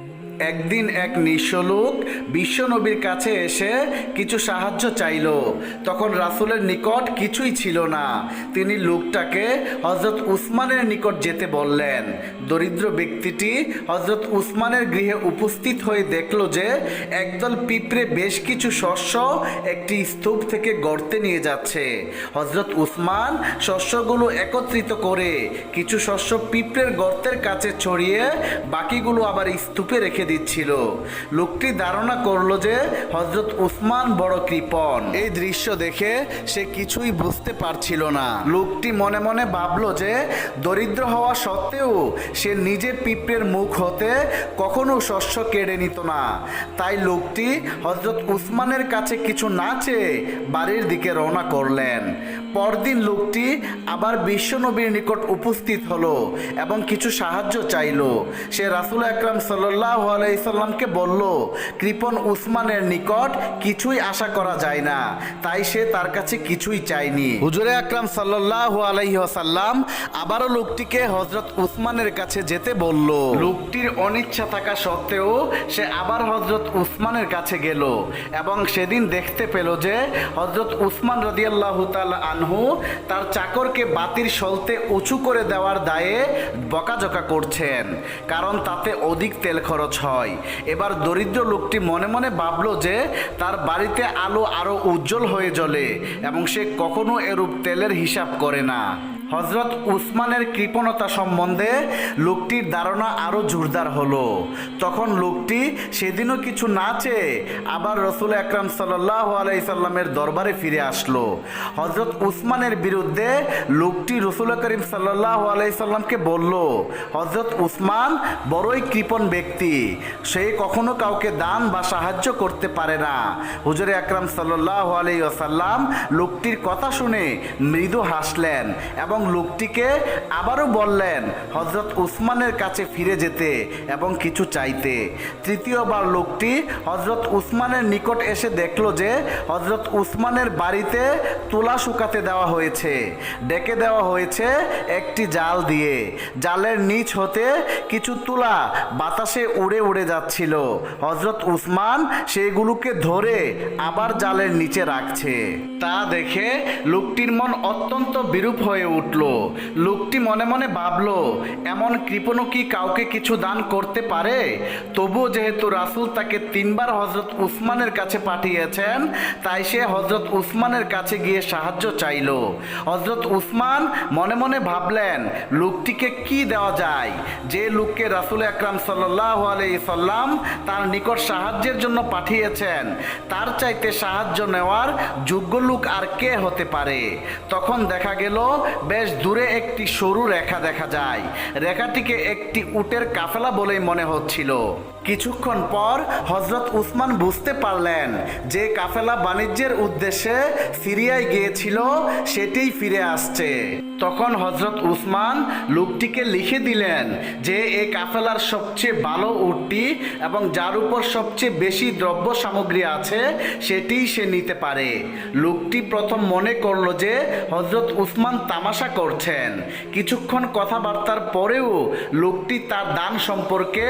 Mm-hmm. একদিন এক নিঃস্ব লোক বিশ্বনবীর কাছে এসে কিছু সাহায্য চাইল। তখন রাসূলের নিকট কিছুই ছিল না। তিনি লোকটাকে হজরত উসমানের নিকট যেতে বললেন। দরিদ্র ব্যক্তিটি হজরত উসমানের গৃহে উপস্থিত হয়ে দেখল যে একদল পিঁপড়ে বেশ কিছু শস্য একটি স্তূপ থেকে গর্তে নিয়ে যাচ্ছে। হজরত উসমান শস্যগুলো একত্রিত করে কিছু শস্য পিঁপড়ের গর্তের কাছে ছড়িয়ে বাকিগুলো আবার স্তূপে রেখে দিচ্ছিল। লোকটি ধারণা করল যে হজরত উসমান বড় কৃপণ। এই দৃশ্য দেখে সে কিছুই বুঝতে পারছিল না। লোকটি মনে মনে ভাবলো যে দরিদ্র হওয়া সত্ত্বেও সে নিজে পিঁপড়ের মুখ হতে কখনো শস্য কেড়ে নিত না। তাই লোকটি হজরত উসমানের কাছে কিছু না চেয়ে বাড়ির দিকে রওনা করলেন। পরদিন লোকটি আবার বিশ্বনবীর নিকট উপস্থিত হলো এবং কিছু সাহায্য চাইলো। সে রাসুল আকরাম সাল্লাহ আলাইসাল্লামকে বলল, কৃপন উসমানের নিকট কিছুই আশা করা যায় না। তাই সে তার কাছে কিছুই চায়নি। হুজুরে আকরাম সাল্লাহ আলাইসাল্লাম আবারও লোকটিকে হজরত উসমানের কাছে যেতে বলল। লোকটির অনিচ্ছা থাকা সত্ত্বেও সে আবার হজরত উসমানের কাছে গেল এবং সেদিন দেখতে পেল যে হজরত উসমান রদিয়াল্লাহ তাল আনহু তার চাকরকে বাতির সলতে উঁচু করে দেওয়ার দায়ে বকাঝকা করছেন, কারণ তাতে অধিক তেল খরচ হয়। এবার দরিদ্র লোকটি মনে মনে ভাবল যে তার বাড়িতে আলো আরও উজ্জ্বল হয়ে জ্বলে এবং সে কখনো এরূপ তেলের হিসাব করে না। হজরত উসমানের কৃপণতা সম্বন্ধে লোকটির ধারণা আরও জোরদার হলো। তখন লোকটি, সেদিনও কিছু না চেয়ে আবার রসুল আকরাম সাল্লাহ আলাইসাল্লামের দরবারে ফিরে আসলো। হজরত উসমানের বিরুদ্ধে লোকটি রসুল করিম সাল্লাহ আলাইসাল্লামকে বলল হজরত উসমান বড়ই কৃপণ ব্যক্তি। সে কখনো কাউকে দান বা সাহায্য করতে পারে না। হুজুরে আকরাম সাল্লাহ আলাইসাল্লাম লোকটির কথা শুনে মৃদু হাসলেন এবং লোকটিকে আবারও বললেন হজরত উসমানের কাছে ফিরে যেতে এবং কিছু চাইতে। তৃতীয়বার লোকটি হজরত উসমানের নিকট এসে দেখল যে হজরত উসমানের বাড়িতে তুলা শুকাতে দেওয়া হয়েছে। ডেকে দেওয়া হয়েছে একটি জাল দিয়ে। জালের নিচ হতে কিছু তুলা বাতাসে উড়ে উড়ে যাচ্ছিল। হজরত উসমান সেগুলোকে ধরে আবার জালের নিচে রাখছে। তা দেখে লোকটির মন অত্যন্ত বিরূপ হয়ে উঠল। লোকটি মনে মনে ভাবলো, এমন কৃপণও কি কাউকে কিছু দান করতে পারে? তবুও যেহেতু রাসূল তাকে তিনবার হজরত উসমানের কাছে পাঠিয়েছেন, তাই সে হজরত উসমানের কাছে গিয়ে সাহায্য চাইল। হজরত উসমান মনে মনে ভাবলেন, লোকটিকে কি দেওয়া যায়? যে লোককে রাসূল আকরাম সাল্লাহ আলাই সাল্লাম তার নিকট সাহায্যের জন্য পাঠিয়েছেন, তার চাইতে সাহায্য নেওয়ার যোগ্য লোক আর কে হতে পারে? তখন দেখা গেল বেশ দূরে একটি সরু রেখা দেখা যায়। রেখাটিকে একটি উটের কাফেলা বলেই মনে হচ্ছিল। কিছুক্ষণ পর হজরত উসমান বুঝতে পারলেন যে কাফেলা বাণিজ্যের উদ্দেশ্যে সিরিয়ায় গিয়েছিল, সেটিই ফিরে আসছে। তখন হজরত উসমান লোকটিকে লিখে দিলেন যে এই কাফেলার সবচেয়ে ভালো উটটি এবং যার উপর সবচেয়ে বেশি দ্রব্য সামগ্রী আছে, সেটিই সে নিতে পারে। লোকটি প্রথম মনে করল যে, হজরত উসমান তামাশা করছেন। কিছুক্ষণ কথাবার্তার পরেও লোকটি তার দান সম্পর্কে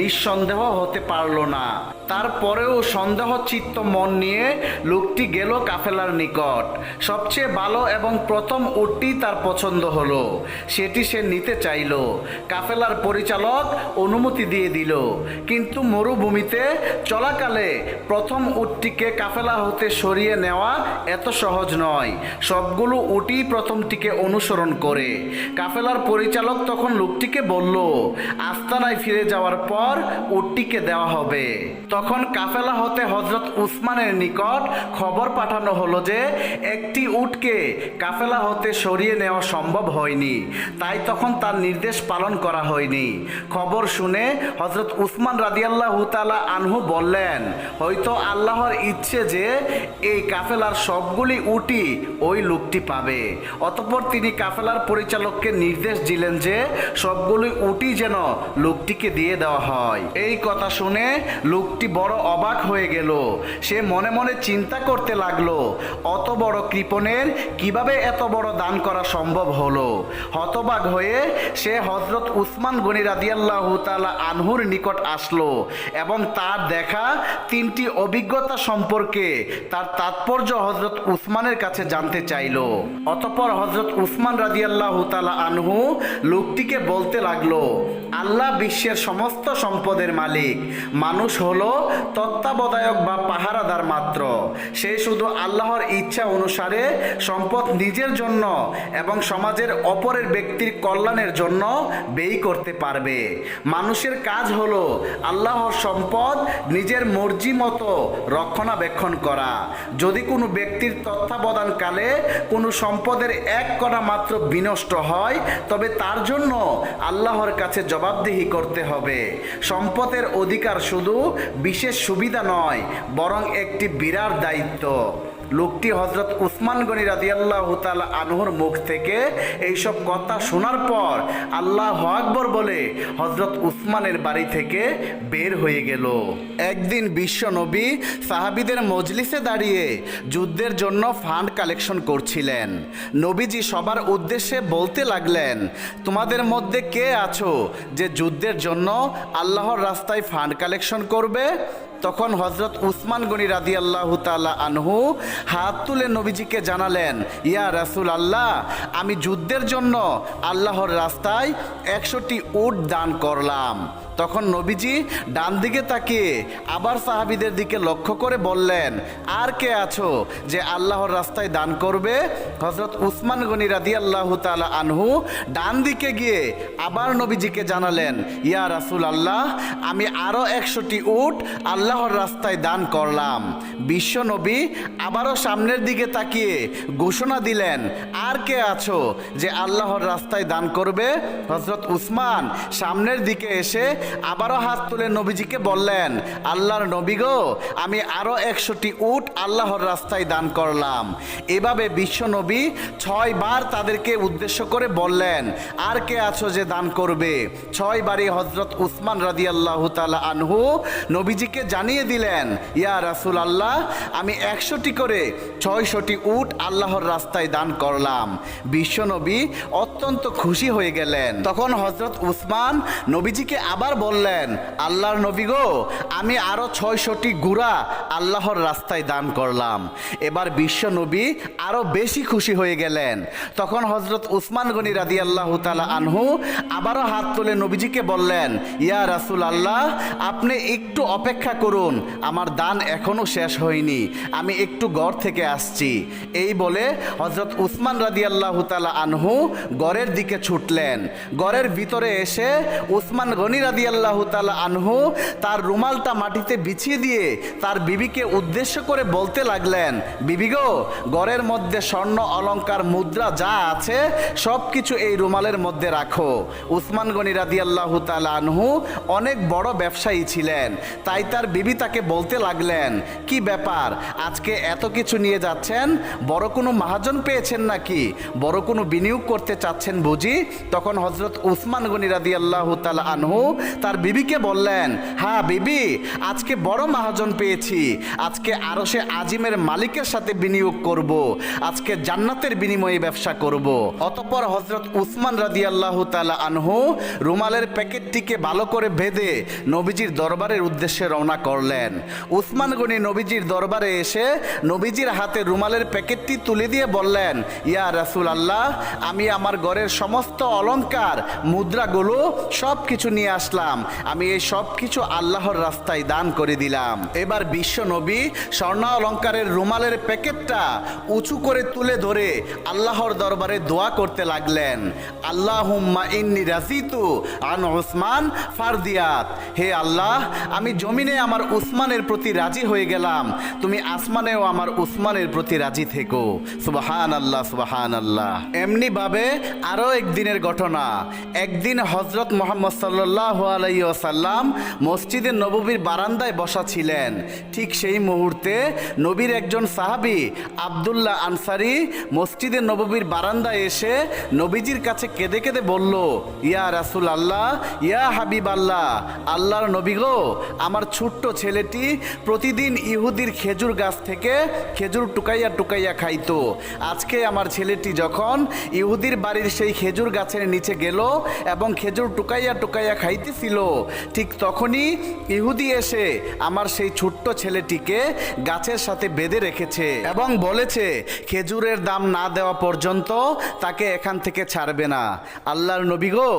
নিঃসন্দেহ হতে পারল না। তারপরেও সন্দেহ চিত্ত মন নিয়ে লোকটি গেল কাফেলার নিকট। সবচেয়ে ভালো এবং প্রথম উটটি তার পছন্দ হলো। সেটি সে নিতে চাইল। কাফেলার পরিচালক অনুমতি দিয়ে দিল। কিন্তু মরুভূমিতে চলাকালে প্রথম উটটিকে কাফেলা হতে সরিয়ে নেওয়া এত সহজ নয়। সবগুলো উটি প্রথমটিকে অনুসরণ করে। কাফেলার পরিচালক তখন লোকটিকে বলল, আস্তানায় ফিরে যাওয়ার পর উটটিকে দেওয়া হবে। তখন কাফেলা হতে হজরত উসমানের নিকট খবর পাঠানো হলো যে, একটি উটকে কাফেলা হতে সরিয়ে নেওয়া সম্ভব হয়নি। তাই তখন তার নির্দেশ পালন করা হয়নি। খবর শুনে হজরত উসমান রাদিয়াল্লাহ তালা আনহু বললেন, হয়তো আল্লাহর ইচ্ছে যে এই কাফেলার সবগুলি উটি ওই লোকটি পাবে। অতঃপর তিনি কাফেলার পরিচালককে নির্দেশ দিলেন যে, সবগুলি উটি যেন লোকটিকে দিয়ে দেওয়া হয়। এই এই কথা শুনে লোকটি বড় অবাক হয়ে গেল। সে মনে মনে চিন্তা করতে লাগল, অত বড় কৃপণের কীভাবে এত বড় দান করা সম্ভব হলো? হতবাক হয়ে সে হজরত উসমান গনি রাদিয়াল্লাহু তাআলা আনহুর নিকট আসলো এবং তার দেখা তিনটি অভিজ্ঞতা সম্পর্কে তার তাৎপর্য হজরত উসমানের কাছে জানতে চাইল। অতপর হজরত উসমান রাদিয়াল্লাহু তাআলা আনহু লোকটিকে বলতে লাগল, আল্লাহ বিশ্বের সমস্ত সম্পদের মালিক। মানুষ হলো তত্ত্বাবধায়ক বা পাহারাদার মাত্র। সে শুধু আল্লাহর ইচ্ছা অনুসারে সম্পদ নিজের জন্য এবং সমাজের অপরের ব্যক্তির কল্যাণের জন্য ব্যয় করতে পারবে। মানুষের কাজ হলো আল্লাহর সম্পদ নিজের মর্জি মতো রক্ষণাবেক্ষণ করা। যদি কোনো ব্যক্তির তত্ত্বাবধানকালে কোনো সম্পদের এক কণা মাত্র বিনষ্ট হয়, তবে তার জন্য আল্লাহর কাছে জবাবদিহি করতে হবে। অধিকার শুধু বিশেষ সুবিধা নয় বরং একটি বিরাট দায়িত্ব। লোকটি হজরত উসমান গনি রাদিয়াল্লাহ তাআলা আনহুর মুখ থেকে এইসব কথা শোনার পর আল্লাহ আকবর বলে হজরত উসমানের বাড়ি থেকে বের হয়ে গেল। একদিন বিশ্ব নবী সাহাবিদের মজলিসে দাঁড়িয়ে যুদ্ধের জন্য ফান্ড কালেকশন করছিলেন। নবীজি সবার উদ্দেশ্যে বলতে লাগলেন, তোমাদের মধ্যে কে আছো যে যুদ্ধের জন্য আল্লাহর রাস্তায় ফান্ড কালেকশন করবে? তখন হজরত উসমান গনি রাদি আল্লাহ আনহু হাত তুলে নবীজিকে জানালেন, ইয়া রাসুল আল্লাহ আমি যুদ্ধের জন্য আল্লাহর রাস্তায় একশোটি উট দান করলাম। তখন নবীজি ডান দিকে তাকিয়ে আবার সাহাবিদের দিকে লক্ষ্য করে বললেন, আর কে আছো যে আল্লাহর রাস্তায় দান করবে? হজরত উসমান গনি রাদি আল্লাহ তালা আনহু ডান দিকে গিয়ে আবার নবীজিকে জানালেন, ইয়া রাসুল আল্লাহ আমি আরও একশোটি উট আল্লাহর রাস্তায় দান করলাম। বিশ্ব নবী আবারও সামনের দিকে তাকিয়ে ঘোষণা দিলেন, আর কে আছো যে আল্লাহর রাস্তায় দান করবে? হজরত উসমান সামনের দিকে এসে আবারও হাত তুলে নবীজিকে বললেন, আল্লাহর নবী গো, আমি আরও একশোটি উট আল্লাহর রাস্তায় দান করলাম। এভাবে বিশ্ব নবী ছয় বার তাদেরকে উদ্দেশ্য করে বললেন, আর কে আছো যে দান করবে? ছয় বারই হজরত উসমান রাদি আল্লাহ তালা আনহু নবীজিকে জানিয়ে দিলেন, ইয়া রাসুল আল্লাহ আমি একশোটি করে ছয়শটি উট আল্লাহর রাস্তায় দান করলাম। বিশ্ব নবী অত্যন্ত খুশি হয়ে গেলেন। তখন হজরত উসমান নবীজিকে আবার বললেন, আল্লাহর নবী গো, আমি আরও ছয়শটি গুড়া আল্লাহর রাস্তায় দান করলাম। এবার বিশ্ব নবী আরও বেশি খুশি হয়ে গেলেন। তখন হজরত উসমান গনি রাদি আল্লাহ তালা আনহু আবারও হাত তুলে নবীজিকে বললেন, ইয়া রাসুল আল্লাহ আপনি একটু অপেক্ষা করুন, আমার দান এখনও শেষ হয়নি, আমি একটু গড় থেকে আসছি। এই বলে হজরত উসমান রাদি আল্লাহ তালা আনহু গড়ের দিকে ছুটলেন। গড়ের ভিতরে এসে উসমান গনি রাদি আল্লাহ তালা আনহু তার রুমালটা মাটিতে বিছিয়ে দিয়ে তার বিবিকে উদ্দেশ্য করে বলতে লাগলেন, বিবি গো গড়ের মধ্যে স্বর্ণ, অলঙ্কার, মুদ্রা যা আছে সব কিছু এই রুমালের মধ্যে রাখো। উসমান গনি রাদি আল্লাহ তালা আনহু অনেক বড় ব্যবসায়ী ছিলেন, তাই তার বিবি তাকে বলতে লাগলেন, কি ব্যাপার, আজকে এত কিছু নিয়ে যাচ্ছেন? বড় কোনো মহাজন পেয়েছেন নাকি? বড় কোনো বিনিয়োগ করতে চাচ্ছেন বুঝি? তখন হজরত উসমান গনি রাদি আল্লাহ তালা আনহু তার বিবিকে বললেন হ্যাঁ বিবি, আজকে বড় মহাজন পেয়েছি। আজকে আরও সে আজিমের মালিকের সাথে বিনিয়োগ করব। আজকে জান্নাতের বিনিময়ে ব্যবসা করব। অতপর হজরত উসমান রাদি আল্লাহ তালা আনহু রুমালের প্যাকেটটিকে ভালো করে বেঁধে নবীজির দরবারের উদ্দেশ্যে রওনা করলেন। উসমান গনি নবীজির দরবারে এসে নবীজির হাতে রুমালের প্যাকেটটি তুলে দিয়ে বললেন, ইয়া রাসুল আল্লাহ আমি আমার ঘরের সমস্ত অলংকার, মুদ্রাগুলো সব কিছু নিয়ে আসলাম। আমি এই সব কিছু আল্লাহর রাস্তায় দান করে দিলাম। এবার বিশ্ব নবী স্বর্ণ অলংকারের রুমালের প্যাকেটটা উঁচু করে তুলে ধরে আল্লাহর দরবারে দোয়া করতে লাগলেন। আল্লাহুম্মা ইন্নি রাজিতু আন ওসমান ফারদিয়াত। হে আল্লাহ, আমি জমিনে আমার উসমানের প্রতি রাজি হয়ে গেলাম। তুমি আসমানেও আমার উসমানের প্রতি রাজি থেকো। সুবাহান আল্লাহ সুবাহান আল্লাহ এমনি ভাবে আরও একদিনের ঘটনা। একদিন হজরত মোহাম্মদ সাল্লাহ আলাইসাল্লাম মসজিদে নববী নববীর বারান্দায় বসা ছিলেন। ঠিক সেই মুহূর্তে নবীর একজন সাহাবী আবদুল্লাহ আনসারি মসজিদে নববীর বারান্দায় এসে নবীজির কাছে কেঁদে কেঁদে বলল, ইয়া রাসুল আল্লাহ ইয়া হাবিব আল্লাহ আল্লাহর নবী গো, আমার ছোট্ট ছেলেটি প্রতিদিন ইহুদির খেজুর গাছ থেকে খেজুর টুকাইয়া টুকাইয়া খাইতো। আজকে আমার ছেলেটি যখন ইহুদির বাড়ির সেই খেজুর গাছের নিচে গেল এবং খেজুর টুকাইয়া টুকাইয়া খাইতেছিল ঠিক তখনই ইহুদি এসে আমার সেই ছোট্ট ছেলেটিকে গাছের সাথে বেঁধে রেখেছে এবং বলেছে, খেজুরের দাম না দেওয়া পর্যন্ত তাকে এখান থেকে ছাড়বে না। আল্লাহর নবী গো,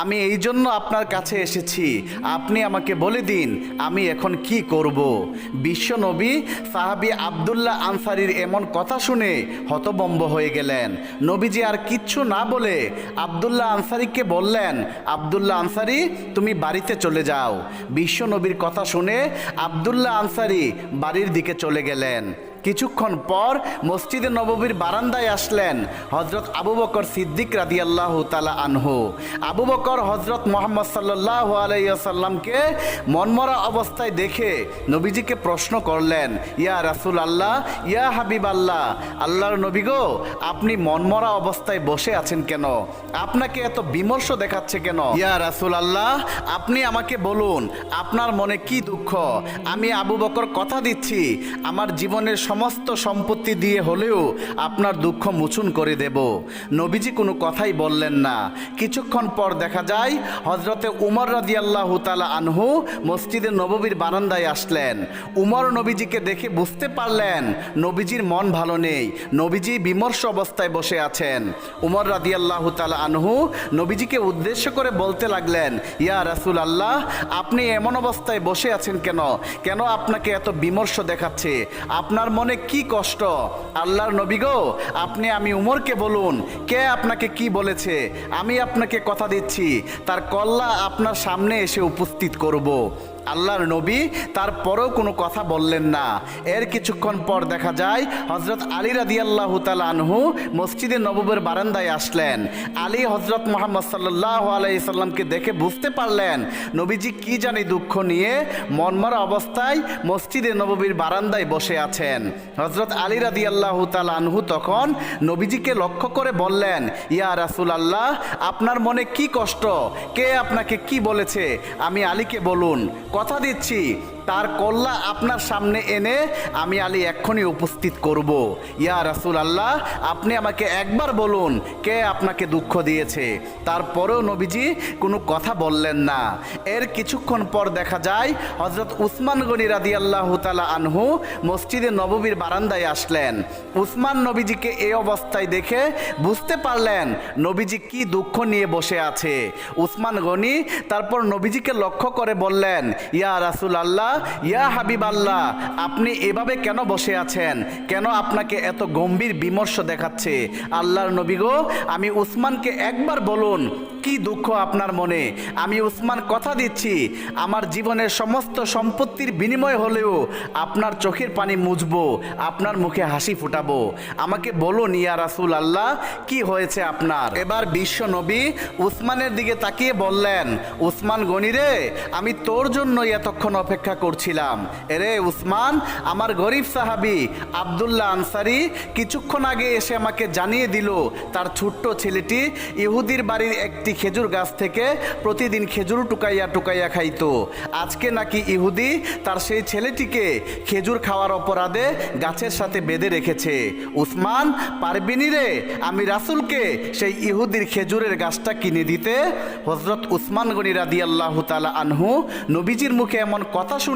আমি এই জন্য আপনার কাছে এসেছি। আপনি আমাকে বলে দিন, আমি এখন কি করব? বিশ্ব নবী সাহাবি আবদুল্লাহ আনসারির এমন কথা শুনে হতবম্ব হয়ে গেলেন। নবীজি আর কিচ্ছু না বলে আবদুল্লাহ আনসারিকে বললেন, আবদুল্লাহ আনসারি তুমি বাড়িতে চলে যাও। বিশ্ব নবীর কথা শুনে আবদুল্লাহ আনসারি বাড়ির দিকে চলে গেলেন। কিছুক্ষণ পর মসজিদে নববীর বারান্দায় আসলেন হজরত আবু বকর সিদ্দিক রাদি আল্লাহ তালা আনহু। আবু বকর হজরত মোহাম্মদ সাল্লাহ আলাইসাল্লামকে মনমরা অবস্থায় দেখে নবীজিকে প্রশ্ন করলেন, ইয়া রাসুল আল্লাহ ইয়া হাবিব আল্লাহ আল্লাহর নবী গো, আপনি মনমরা অবস্থায় বসে আছেন কেন? আপনাকে এত বিমর্ষ দেখাচ্ছে কেন? ইয়া রাসুল আল্লাহ আপনি আমাকে বলুন, আপনার মনে কি দুঃখ? আমি আবু বকর কথা দিচ্ছি, আমার জীবনের সমস্ত সম্পত্তি দিয়ে হলেও আপনার দুঃখ মুছুন করে দেব। নবীজি কোনো কথাই বললেন না। কিছুক্ষণ পর দেখা যায় হজরতে উমর রাজি আল্লাহ তালা আনহু মসজিদে নববীর বারান্দায় আসলেন। উমর নবীজিকে দেখে বুঝতে পারলেন, নবীজির মন ভালো নেই। নবীজি বিমর্ষ অবস্থায় বসে আছেন। উমর রাজি আল্লাহ তালা আনহু নবীজিকে উদ্দেশ্য করে বলতে লাগলেন, ইয়া রাসুল আল্লাহ আপনি এমন অবস্থায় বসে আছেন কেন? কেন আপনাকে এত বিমর্ষ দেখাচ্ছে? আপনার মনে কি কষ্ট আল্লাহর নবী গো, আপনি আমি উমরকে বলুন, কে আপনাকে কি বলেছে আমি আপনাকে কথা দিচ্ছি, তার কল্লা আপনার সামনে এসে উপস্থিত করব। আল্লাহর নবী তারপরেও কোনো কথা বললেন না। এর কিছুক্ষণ পর দেখা যায় হজরত আলী রাদি আল্লাহ আনহু মসজিদে নববের বারান্দায় আসলেন। আলী হজরত মোহাম্মদ সাল্লাহ আলাইসাল্লামকে দেখে বুঝতে পারলেন, নবীজি কি জানি দুঃখ নিয়ে মনমরা অবস্থায় মসজিদে নববীর বারান্দায় বসে আছেন। হজরত আলী রাদি আল্লাহ আনহু তখন নবীজিকে লক্ষ্য করে বললেন, ইয়া রাসুল আল্লাহ আপনার মনে কি কষ্ট? কে আপনাকে কি বলেছে? আমি আলীকে বলুন। কথা দিচ্ছি। তার কল্লা আপনার সামনে এনে আমি আলী এক্ষুনি উপস্থিত করব। ইয়া রাসুল আল্লাহ, আপনি আমাকে একবার বলুন, কে আপনাকে দুঃখ দিয়েছে? তারপরেও নবীজি কোনো কথা বললেন না। এর কিছুক্ষণ পর দেখা যায় হজরত উসমান গনি রাদি আল্লাহ তালা আনহু মসজিদে নববীর বারান্দায় আসলেন। উসমান নবীজিকে এই অবস্থায় দেখে বুঝতে পারলেন নবীজি কি দুঃখ নিয়ে বসে আছে। উসমান গনি তারপর নবীজিকে লক্ষ্য করে বললেন, ইয়া রাসুল আল্লাহ ইয়া হাবিব আল্লাহ আপনি এভাবে কেন বসে আছেন? কেন আপনাকে এত গম্ভীর বিমর্ষ দেখাচ্ছে? আল্লাহর নবী গো, আমি উসমানকে একবার বলুন, কি দুঃখ আপনার মনে? আমি উসমান কথা দিচ্ছি, আমার জীবনের সমস্ত সম্পত্তির বিনিময় হলেও আপনার চোখের পানি মুছবো, আপনার মুখে হাসি ফুটাবো। আমাকে বলুন, ইয়া রাসুল আল্লাহ কি হয়েছে আপনার? এবার বিশ্ব নবী উসমানের দিকে তাকিয়ে বললেন, উসমান গনিরে আমি তোর জন্যই এতক্ষণ অপেক্ষা করছিলাম। এরে উসমান, আমার গরিব সাহাবি আবদুল্লাহ আনসারি কিছুক্ষণ আগে এসে আমাকে জানিয়ে দিল, তার ছোট্ট ছেলেটি ইহুদির বাড়ির একটি খেজুর গাছ থেকে প্রতিদিন খেজুর টুকাইয়া টুকাইয়া খাইত। আজকে নাকি ইহুদি তার সেই ছেলেটিকে খেজুর খাওয়ার অপরাধে গাছের সাথে বেঁধে রেখেছে। উসমান পারবিনি রে? আমি রাসুলকে সেই ইহুদির খেজুরের গাছটা কিনে দিতে। হজরত উসমান গনি রাদি আল্লাহ তালা আনহু নবীজির মুখে এমন কথা শুনে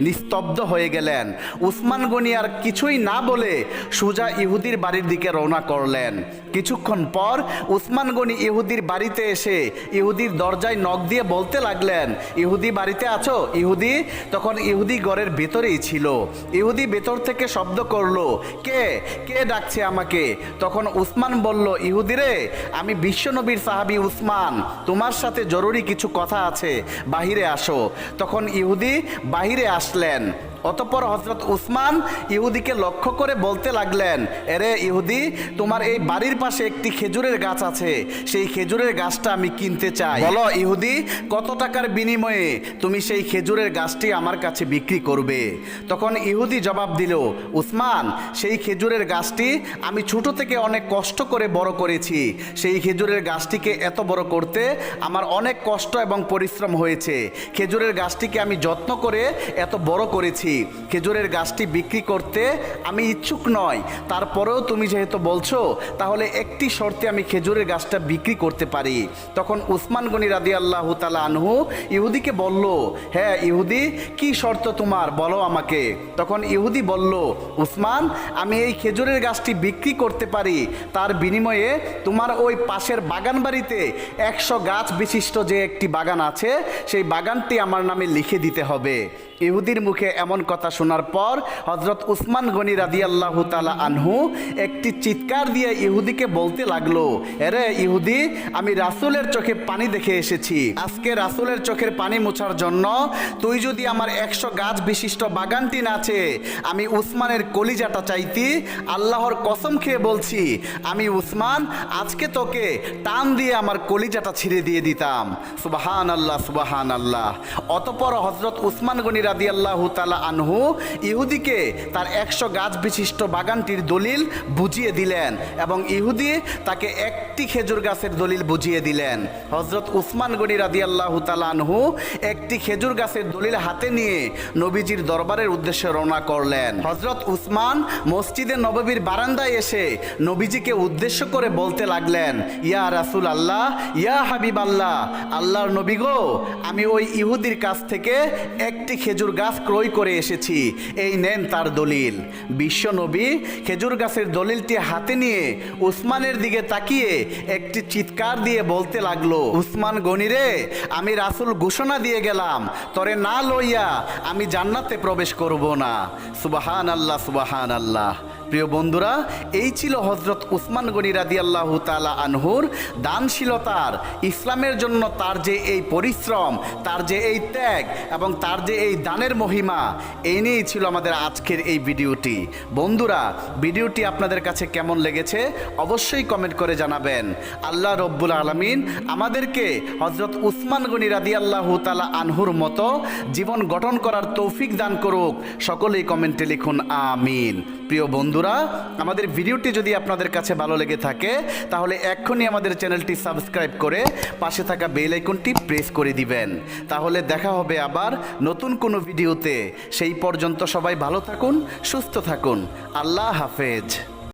নিস্তব্ধ হয়ে গেলেন। উসমান গনি আর কিছুই না বলে সুজা ইহুদির বাড়ির দিকে রওনা করলেন। কিছুক্ষণ পর উসমান গনি ইহুদির বাড়িতে এসে ইহুদির দরজায় নখ দিয়ে বলতে লাগলেন, ইহুদি বাড়িতে আছো? ইহুদি? তখন ইহুদি ঘরের ভেতরেই ছিল। ইহুদি ভেতর থেকে শব্দ করল, কে? কে ডাকছে আমাকে? তখন উসমান বলল, ইহুদি রে, আমি বিশ্বনবীর সাহাবি উসমান। তোমার সাথে জরুরি কিছু কথা আছে, বাহিরে আসো। তখন ইহুদি বাহিরে আসলেন। অতঃপর হজরত উসমান ইহুদিকে লক্ষ্য করে বলতে লাগলেন, এরে ইহুদি, তোমার এই বাড়ির পাশে একটি খেজুরের গাছ আছে। সেই খেজুরের গাছটা আমি কিনতে চাই। বলো, ইহুদি, কত টাকার বিনিময়ে তুমি সেই খেজুরের গাছটি আমার কাছে বিক্রি করবে? তখন ইহুদি জবাব দিল, উসমান, সেই খেজুরের গাছটি আমি ছোট থেকে অনেক কষ্ট করে বড় করেছি। সেই খেজুরের গাছটিকে এত বড় করতে আমার অনেক কষ্ট এবং পরিশ্রম হয়েছে। খেজুরের গাছটিকে আমি যত্ন করে এত বড় করেছি। খেজুরের গাছটি বিক্রি করতে আমি ইচ্ছুক নয় তারপরেও তুমি যেহেতু বলছো, তাহলে একটি শর্তে আমি খেজুরের গাছটা বিক্রি করতে পারি। তখন উসমান গনি রাদি আল্লাহ তালা আনহু ইহুদিকে বলল হ্যাঁ ইহুদি, কি শর্ত তোমার? বলো আমাকে। তখন ইহুদি বলল, উসমান, আমি এই খেজুরের গাছটি বিক্রি করতে পারি। তার বিনিময়ে তোমার ওই পাশের বাগান বাড়িতে একশো গাছ বিশিষ্ট যে একটি বাগান আছে, সেই বাগানটি আমার নামে লিখে দিতে হবে। ইহুদির মুখে এমন কথা শোনার পর হজরত উসমান গনি রাদি আল্লাহ তালা আনহু একটি চিৎকার দিয়ে ইহুদিকে বলতে লাগল, এরে ইহুদি, আমি রাসুলের চোখে পানি দেখে এসেছি। আজকে রাসুলের চোখের পানি মোছার জন্য তুই যদি আমার একশো গাছ বিশিষ্ট বাগানটি নাচে, আমি উসমানের কলিজাটা চাইতি, আল্লাহর কসম খেয়ে বলছি, আমি উসমান, আজকে তোকে টান দিয়ে আমার কলিজাটা ছিঁড়ে দিয়ে দিতাম। সুবাহান আল্লাহ সুবাহান আল্লাহ অতপর হজরত উসমান গনি রাদি আল্লাহ তালা আনহু ইহুদিকে তার একশো গাছ বিশিষ্ট বাগানটির দলিল বুঝিয়ে দিলেন এবং ইহুদি তাকে একটি খেজুর গাছের দলিল বুঝিয়ে দিলেন। হজরত উসমান গনি রাদি আল্লাহ তালা আনহু একটি খেজুর গাছের দলিল হাতে নিয়ে নবীজির দরবারের উদ্দেশ্যে রওনা করলেন। হজরত উসমান মসজিদে নববীর বারান্দায় এসে নবীজিকে উদ্দেশ্য করে বলতে লাগলেন, ইয়া রাসুল আল্লাহ ইয়া হাবিব আল্লাহ আল্লাহর নবী গো, আমি ওই ইহুদির কাছ থেকে একটি খেজুর গাছ ক্রয় করে এসেছি, এই নেন তার দলিল। বিশ্ব নবী খেজুর গাছের দলিলটি হাতে নিয়ে উসমানের দিকে তাকিয়ে একটি চিৎকার দিয়ে বলতে লাগল, উসমান গনিরে আমি রাসুল ঘোষণা দিয়ে গেলাম, তরে না লইয়া আমি জান্নাতে প্রবেশ করব না। সুবাহান আল্লাহ সুবাহান আল্লাহ প্রিয় বন্ধুরা, এই ছিল হজরত উসমান গনি রাদি আল্লাহ তালা আনহুর দানশীলতার, ইসলামের জন্য তার যে এই পরিশ্রম, তার যে এই ত্যাগ এবং তার যে এই দানের মহিমা, এই নিয়েই ছিল আমাদের আজকের এই ভিডিওটি। বন্ধুরা, ভিডিওটি আপনাদের কাছে কেমন লেগেছে অবশ্যই কমেন্ট করে জানাবেন। আল্লাহ রব্বুল আলমিন আমাদেরকে হজরত উসমান গনি রাদি আল্লাহ তালা আনহুর মতো জীবন গঠন করার তৌফিক দান করুক। সকলেই কমেন্টে লিখুন, আমিন। প্রিয় বন্ধুরা, আমাদের ভিডিওটি যদি আপনাদের কাছে ভালো লেগে থাকে, তাহলে এক্ষুনি আমাদের চ্যানেলটি সাবস্ক্রাইব করে পাশে থাকা বেল আইকনটি প্রেস করে দিবেন। তাহলে দেখা হবে আবার নতুন কোনো ভিডিওতে। সেই পর্যন্ত সবাই ভালো থাকুন, সুস্থ থাকুন। আল্লাহ হাফেজ।